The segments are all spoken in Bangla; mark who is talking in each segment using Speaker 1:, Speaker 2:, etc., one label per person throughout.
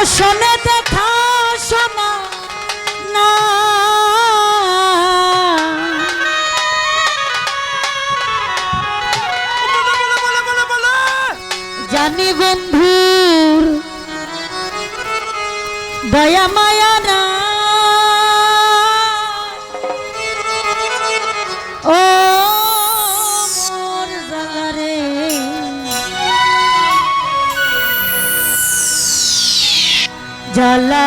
Speaker 1: দর্শনে দেখা শোনা না। জানি বন্ধুর দয়া মায়া জ্বালা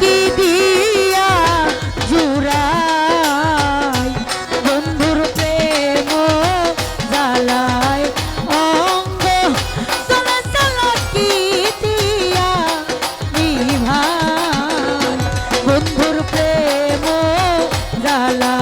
Speaker 1: কি দিয়া জুড়াই? বন্ধুর প্রেম জ্বালায় অঙ্গ। জ্বালা জ্বালা কি দিয়া বিভা বন্ধুর প্রেম জ্বালা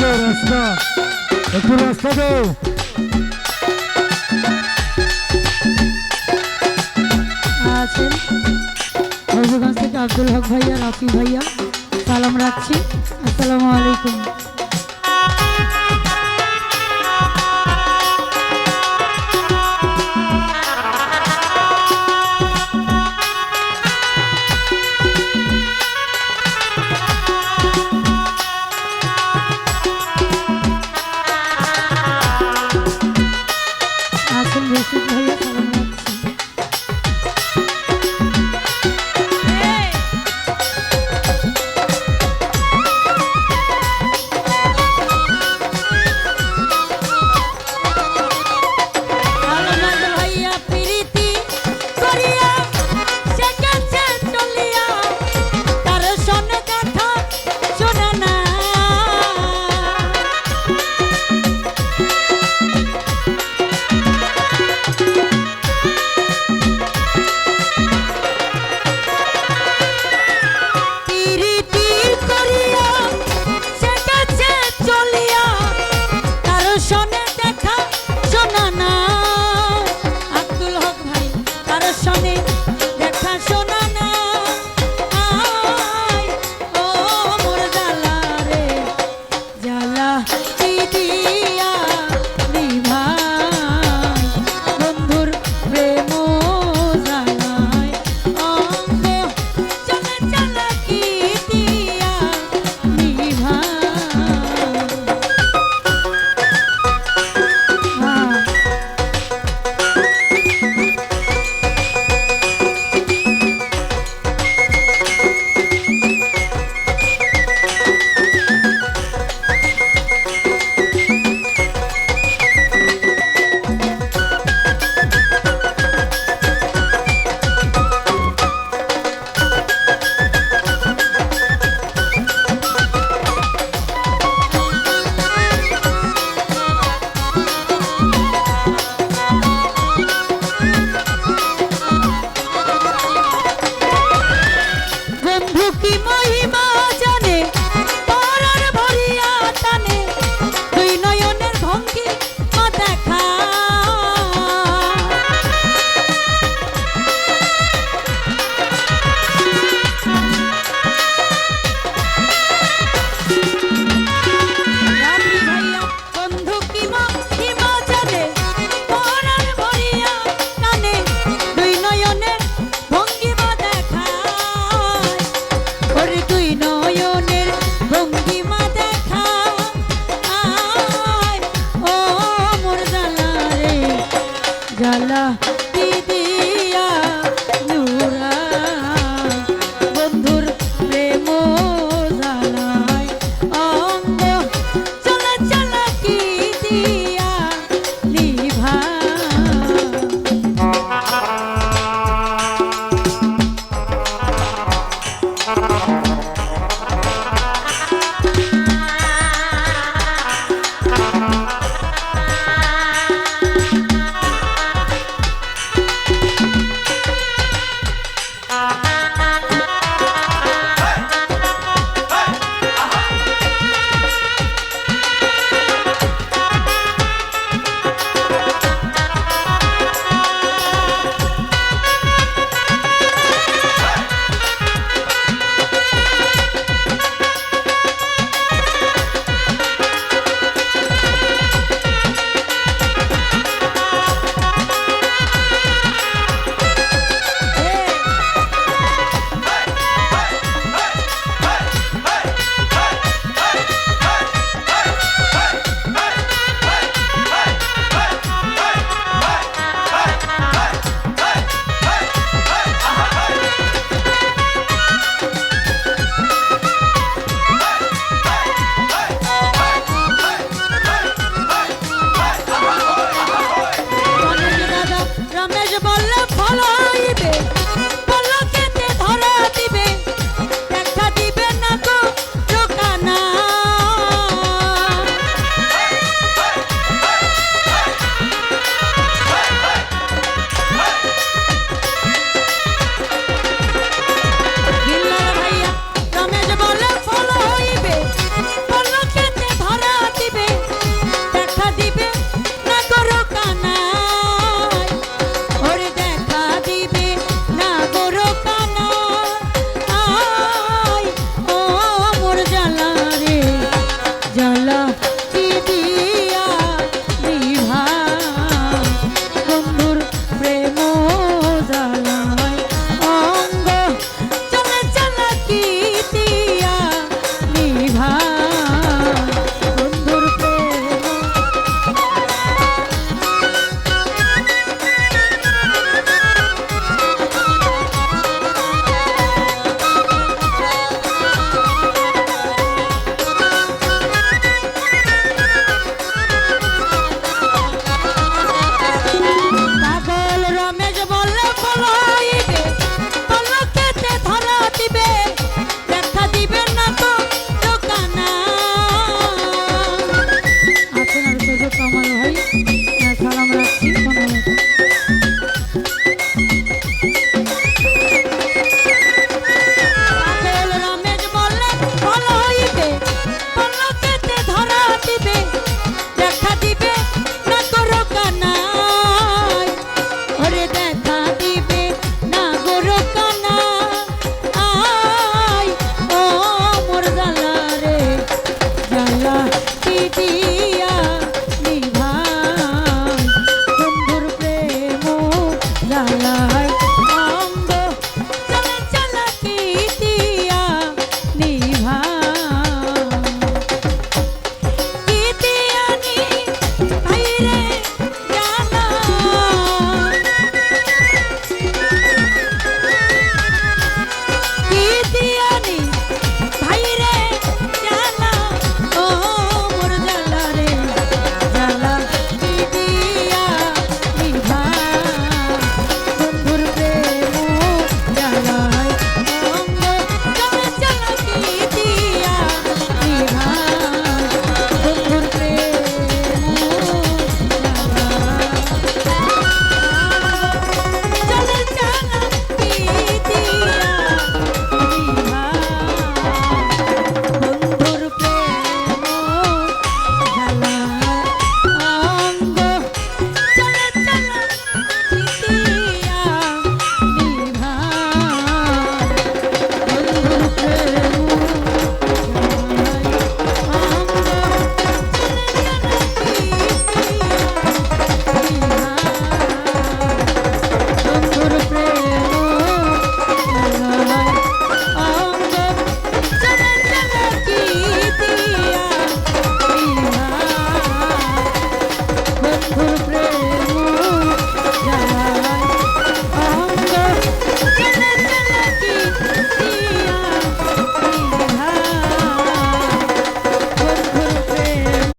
Speaker 1: দাও
Speaker 2: রাস্তা। একটু রাস্তা দাও।
Speaker 1: আছেন? হবিগঞ্জ থেকে আব্দুল হক ভাইয়া, রাফি ভাইয়া। সালাম রাখছি। আসসালামু আলাইকুম। দর্শনে